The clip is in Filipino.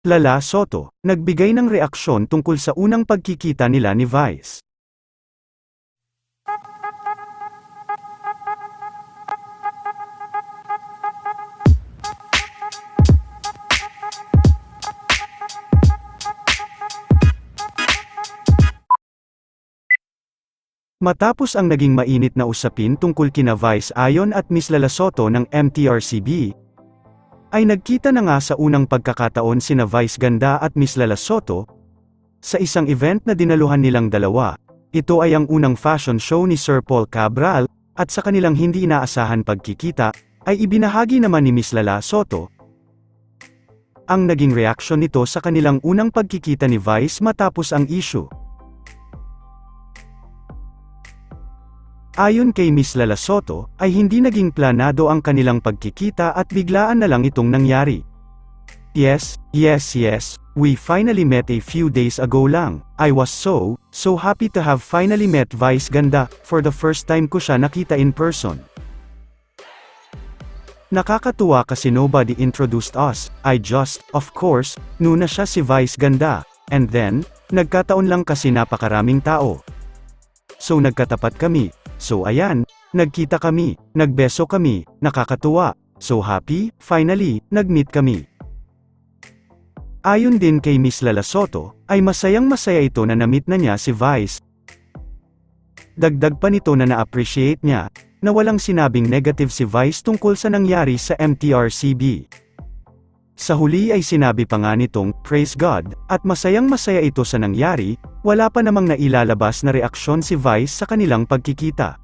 Lala Soto, nagbigay ng reaksyon tungkol sa unang pagkikita nila ni Vice. Matapos ang naging mainit na usapin tungkol kina Vice Ayon at Miss Lala Soto ng MTRCB, ay nagkita na nga sa unang pagkakataon sina Vice Ganda at Miss Lala Soto, sa isang event na dinaluhan nilang dalawa. Ito ay ang unang fashion show ni Sir Paul Cabral, at sa kanilang hindi inaasahan pagkikita, ay ibinahagi naman ni Miss Lala Soto, ang naging reaksyon nito sa kanilang unang pagkikita ni Vice matapos ang issue. Ayon kay Miss Lala Soto, ay hindi naging planado ang kanilang pagkikita at biglaan na lang itong nangyari. Yes, yes, yes, we finally met a few days ago lang. I was so, so happy to have finally met Vice Ganda, for the first time ko siya nakita in person. Nakakatuwa kasi nobody introduced us, I just, of course, knew na siya si Vice Ganda, and then, nagkataon lang kasi napakaraming tao. So nagkatapat kami, so ayan, nagkita kami, nagbeso kami, nakakatuwa, so happy, finally, nagmeet kami. Ayon din kay Miss Lala Soto, ay masayang masaya ito na namit na niya si Vice. Dagdag pa nito na na-appreciate niya, na walang sinabing negative si Vice tungkol sa nangyari sa MTRCB. Sa huli ay sinabi pa nga nitong, Praise God, at masayang masaya ito sa nangyari, wala pa namang nailalabas na reaksyon si Vice sa kanilang pagkikita.